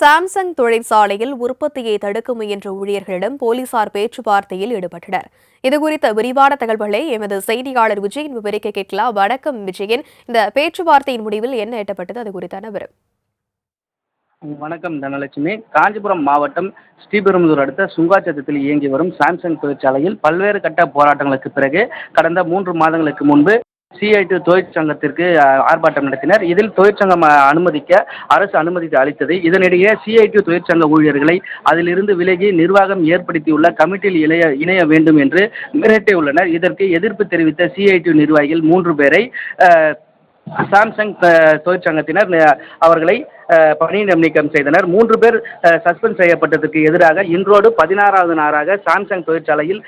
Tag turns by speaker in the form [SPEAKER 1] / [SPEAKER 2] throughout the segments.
[SPEAKER 1] Samsung தொழிற்சாலையில் உற்பத்தியை தடுக்க முயன்ற ஊழியர்களிடம் போலீசார் பேச்சுவார்த்தையில் ஈடுபட்டனர். இதுகுறித்த விரிவான தகவல்களை எமது செய்தியாளர் விஜயன் விவரிக்க கேட்கலாம். வணக்கம் விஜயன். இந்த பேச்சுவார்த்தையின் முடிவில் என்ன எட்டப்பட்டது அது குறித்தான விவரம்.
[SPEAKER 2] வணக்கம் தனலட்சுமி. காஞ்சிபுரம் மாவட்டம் ஸ்ரீபெரும்புதூர் அடுத்த சுங்காச்சத்தத்தில் இயங்கி வரும் சாம்சங் தொழிற்சாலையில் பல்வேறு கட்ட போராட்டங்களுக்கு பிறகு கடந்த மூன்று மாதங்களுக்கு முன்பு சிஐடி தொழிற்சங்கத்திற்கு ஆர்ப்பாட்டம் நடத்தினர். இதில் தொழிற்சங்கம் அனுமதிக்க அரசு அனுமதி அளித்தது. இதனிடையே சிஐடி தொழிற்சங்க ஊழியர்களை அதிலிருந்து விலகி நிர்வாகம் ஏற்படுத்தியுள்ள கமிட்டியில் இணைய இணைய வேண்டும் என்று மிரட்டியுள்ளனர் இதற்கு எதிர்ப்பு தெரிவித்த சிஐடி நிர்வாகிகள் மூன்று பேரை சாம்சங் தொழிற்சங்கத்தினர் அவர்களை பணி நீக்கம் செய்தனர். மூன்று பேர் சஸ்பெண்ட் செய்யப்பட்டதற்கு எதிராக இன்றோடு பதினாறாவது நாளாக சாம்சங் தொழிற்சாலையில்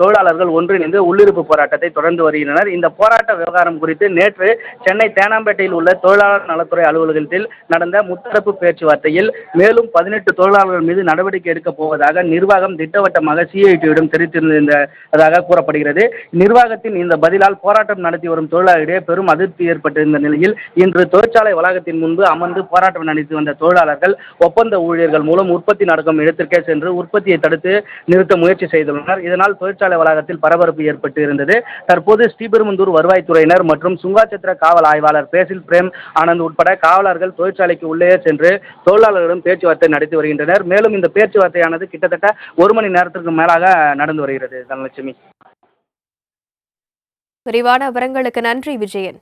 [SPEAKER 2] தொழிலாளர்கள் ஒன்றிணைந்து உள்ளிருப்பு போராட்டத்தை தொடர்ந்து வருகின்றனர். இந்த போராட்ட விவகாரம் குறித்து நேற்று சென்னை தேனாம்பேட்டையில் உள்ள தொழிலாளர் நலத்துறை அலுவலகத்தில் நடந்த முத்தரப்பு பேச்சுவார்த்தையில் மேலும் பதினெட்டு தொழிலாளர்கள் மீது நடவடிக்கை எடுக்கப் போவதாக நிர்வாகம் திட்டவட்டமாக சிஐடியிடம் தெரிவித்திருந்ததாக கூறப்படுகிறது. நிர்வாகத்தின் இந்த பதிலால் போராட்டம் நடத்தி வரும் தொழிலாளர்களிடையே பெரும் அதிருப்தி ஏற்பட்டிருந்த நிலையில் இன்று தொழிற்சாலை வளாகத்தின் முன்பு அமர்ந்து போராட்டம் நடத்தி வந்த தொழிலாளர்கள் ஒப்பந்த ஊழியர்கள் மூலம் உற்பத்தி நடக்கும் இடத்திற்கே சென்று உற்பத்தியை தடுத்து நிறுத்த முயற்சி செய்துள்ளனர். இதனால் தொழிற்சாலை வளாகத்தில் பரபரப்பு ஏற்பட்டு இருந்தது. தற்போது ஸ்ரீபெரும்புந்தூர் வருவாய்த்துறையினர் மற்றும் சுங்காச்சத்திர காவல் ஆய்வாளர் பேசில் பிரேம் ஆனந்த் உட்பட காவலர்கள் தொழிற்சாலைக்கு உள்ளே சென்று தொழிலாளர்களிடம் பேச்சுவார்த்தை நடத்தி வருகின்றனர். மேலும் இந்த பேச்சுவார்த்தையானது கிட்டத்தட்ட ஒரு மணி நேரத்திற்கு மேலாக நடந்து வருகிறது. தனலட்சுமி.
[SPEAKER 1] விரிவான விவரங்களுக்கு நன்றி விஜயன்.